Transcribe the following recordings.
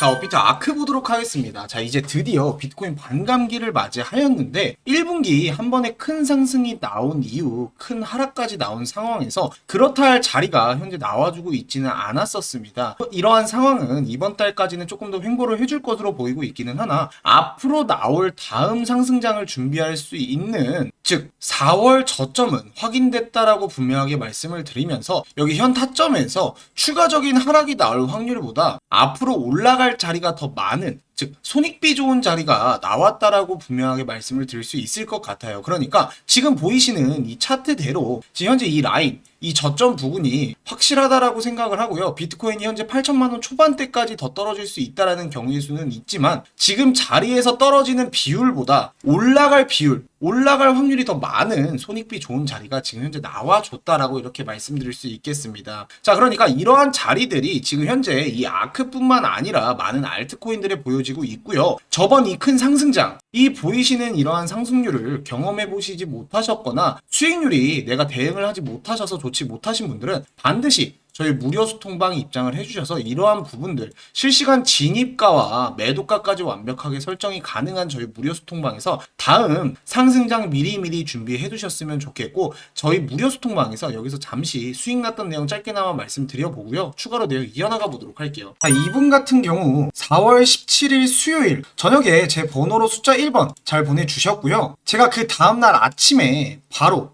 자, 업비트 아크 보도록 하겠습니다. 자, 이제 드디어 비트코인 반감기를 맞이하였는데 1분기 한 번에 큰 상승이 나온 이후 큰 하락까지 나온 상황에서 그렇다 할 자리가 현재 나와주고 있지는 않았었습니다. 이러한 상황은 이번 달까지는 조금 더 횡보를 해줄 것으로 보이고 있기는 하나 앞으로 나올 다음 상승장을 준비할 수 있는 즉 4월 저점은 확인됐다라고 분명하게 말씀을 드리면서 여기 현 타점에서 추가적인 하락이 나올 확률보다 앞으로 올라갈 자리가 더 많은 즉 손익비 좋은 자리가 나왔다라고 분명하게 말씀을 드릴 수 있을 것 같아요. 그러니까 지금 보이시는 이 차트대로 지금 현재 이 라인 이 저점 부분이 확실하다라고 생각을 하고요. 비트코인이 현재 8천만 원 초반대까지 더 떨어질 수 있다라는 경우의 수는 있지만 지금 자리에서 떨어지는 비율보다 올라갈 비율, 올라갈 확률이 더 많은 손익비 좋은 자리가 지금 현재 나와줬다라고 이렇게 말씀드릴 수 있겠습니다. 자, 그러니까 이러한 자리들이 지금 현재 이 아크뿐만 아니라 많은 알트코인들에 보여 지고 있고요. 저번 이 큰 상승장, 이 보이시는 이러한 상승률을 경험해 보시지 못하셨거나 수익률이 내가 대응을 하지 못하셔서 좋지 못하신 분들은 반드시 저희 무료 소통방에 입장을 해주셔서 이러한 부분들 실시간 진입가와 매도가까지 완벽하게 설정이 가능한 저희 무료 소통방에서 다음 상승장 미리미리 준비해 두셨으면 좋겠고 저희 무료 소통방에서 여기서 잠시 수익 났던 내용 짧게나마 말씀드려 보고요. 추가로 내용 이어나가 보도록 할게요. 자, 이분 같은 경우 4월 17일 수요일 저녁에 제 번호로 숫자 1번 잘 보내주셨고요. 제가 그 다음날 아침에 바로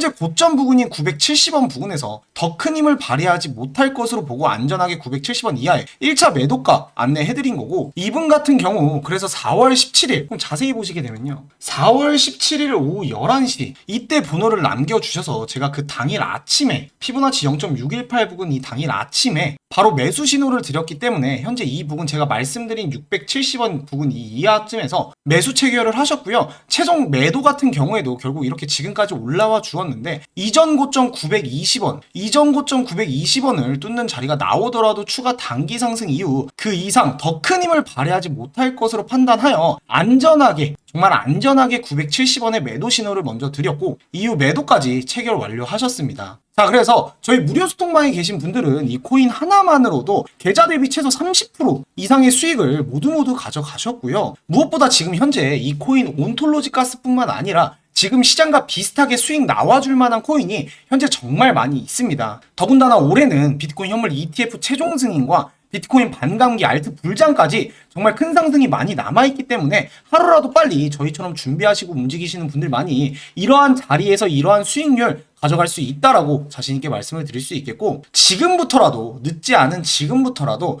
재 고점 부근인 970원 부근에서 더 큰 힘을 발휘하지 못할 것으로 보고 안전하게 970원 이하에 1차 매도가 안내해드린 거고 이분 같은 경우 그래서 4월 17일 그럼 자세히 보시게 되면요 4월 17일 오후 11시 이때 번호를 남겨주셔서 제가 그 당일 아침에 피보나치 0.618 부근 이 당일 아침에 바로 매수 신호를 드렸기 때문에 현재 이 부분 제가 말씀드린 670원 부근 이 이하쯤에서 매수 체결을 하셨고요. 최종 매도 같은 경우에도 결국 이렇게 지금까지 올라와 주었는데 이전 고점 920원, 이전 고점 920원을 뚫는 자리가 나오더라도 추가 단기 상승 이후 그 이상 더 큰 힘을 발휘하지 못할 것으로 판단하여 안전하게 정말 안전하게 970원의 매도 신호를 먼저 드렸고 이후 매도까지 체결 완료하셨습니다. 자, 그래서 저희 무료 소통방에 계신 분들은 이 코인 하나만으로도 계좌 대비 최소 30% 이상의 수익을 모두 모두 가져가셨고요. 무엇보다 지금 현재 이 코인 온톨로지 가스뿐만 아니라 지금 시장과 비슷하게 수익 나와줄 만한 코인이 현재 정말 많이 있습니다. 더군다나 올해는 비트코인 현물 ETF 최종 승인과 비트코인 반감기 알트 불장까지 정말 큰 상승이 많이 남아있기 때문에 하루라도 빨리 저희처럼 준비하시고 움직이시는 분들 많이 이러한 자리에서 이러한 수익률 가져갈 수 있다라고 자신있게 말씀을 드릴 수 있겠고 지금부터라도 늦지 않은 지금부터라도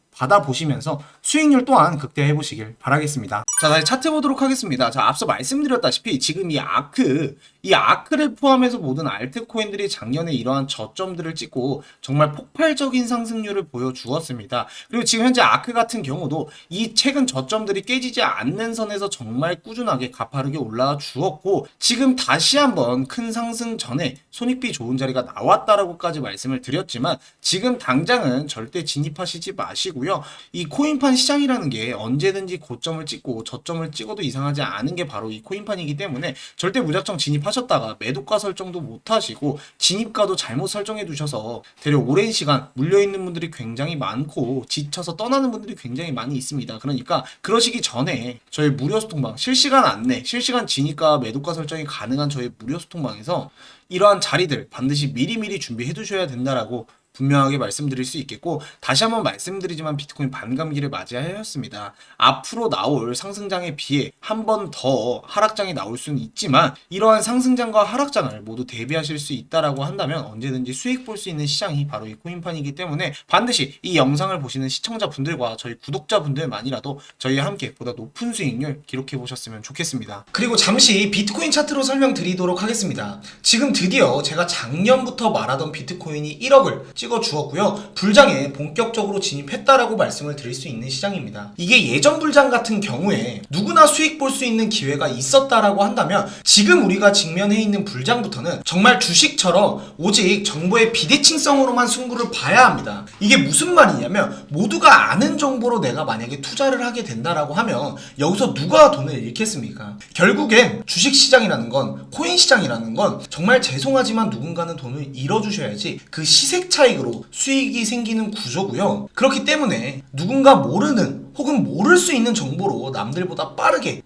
받아보시면서 수익률 또한 극대화해 보시길 바라겠습니다. 자, 다시 차트 보도록 하겠습니다. 자, 앞서 말씀드렸다시피 지금 이 아크, 이 아크를 포함해서 모든 알트코인들이 작년에 이러한 저점들을 찍고 정말 폭발적인 상승률을 보여주었습니다. 그리고 지금 현재 아크 같은 경우도 이 최근 저점들이 깨지지 않는 선에서 정말 꾸준하게 가파르게 올라와 주었고 지금 다시 한번 큰 상승 전에 손익비 좋은 자리가 나왔다라고까지 말씀을 드렸지만 지금 당장은 절대 진입하시지 마시고 요. 이 코인판 시장이라는 게 언제든지 고점을 찍고 저점을 찍어도 이상하지 않은 게 바로 이 코인판이기 때문에 절대 무작정 진입하셨다가 매도가 설정도 못 하시고 진입가도 잘못 설정해 두셔서 되려 오랜 시간 물려 있는 분들이 굉장히 많고 지쳐서 떠나는 분들이 굉장히 많이 있습니다. 그러니까 그러시기 전에 저희 무료 소통방 실시간 안내, 실시간 진입가 매도가 설정이 가능한 저희 무료 소통방에서 이러한 자리들 반드시 미리미리 준비해 두셔야 된다라고 분명하게 말씀드릴 수 있겠고 다시 한번 말씀드리지만 비트코인 반감기를 맞이하였습니다. 앞으로 나올 상승장에 비해 한 번 더 하락장이 나올 수는 있지만 이러한 상승장과 하락장을 모두 대비하실 수 있다라고 한다면 언제든지 수익 볼 수 있는 시장이 바로 이 코인판이기 때문에 반드시 이 영상을 보시는 시청자분들과 저희 구독자분들만이라도 저희와 함께 보다 높은 수익률 기록해 보셨으면 좋겠습니다. 그리고 잠시 비트코인 차트로 설명드리도록 하겠습니다. 지금 드디어 제가 작년부터 말하던 비트코인이 1억을 찍어 주었고요. 불장에 본격적으로 진입했다라고 말씀을 드릴 수 있는 시장입니다. 이게 예전 불장 같은 경우에 누구나 수익 볼 수 있는 기회가 있었다라고 한다면 지금 우리가 직면해 있는 불장부터는 정말 주식처럼 오직 정보의 비대칭성으로만 승부를 봐야 합니다. 이게 무슨 말이냐면 모두가 아는 정보로 내가 만약에 투자를 하게 된다라고 하면 여기서 누가 돈을 잃겠습니까? 결국엔 주식 시장이라는 건 코인 시장이라는 건 정말 죄송하지만 누군가는 돈을 잃어주셔야지 그 시색 차 익으로 수익이 생기는 구조고요. 그렇기 때문에 누군가 모르는 혹은 모를 수 있는 정보로 남들보다 빠르게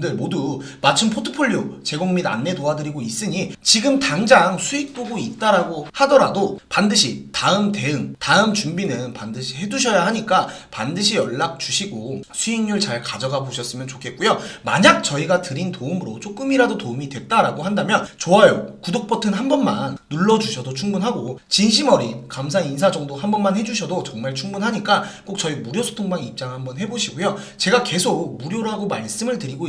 들 모두 맞춤 포트폴리오 제공 및 안내 도와드리고 있으니 지금 당장 수익 보고 있다라고 하더라도 반드시 다음 대응, 다음 준비는 반드시 해두셔야 하니까 반드시 연락 주시고 수익률 잘 가져가 보셨으면 좋겠고요. 만약 저희가 드린 도움으로 조금이라도 도움이 됐다라고 한다면 좋아요, 구독 버튼 한 번만 눌러주셔도 충분하고 진심 어린 감사 인사 정도 한 번만 해주셔도 정말 충분하니까 꼭 저희 무료 소통방 입장 한번 해보시고요. 제가 계속 무료라고 말씀을 드리고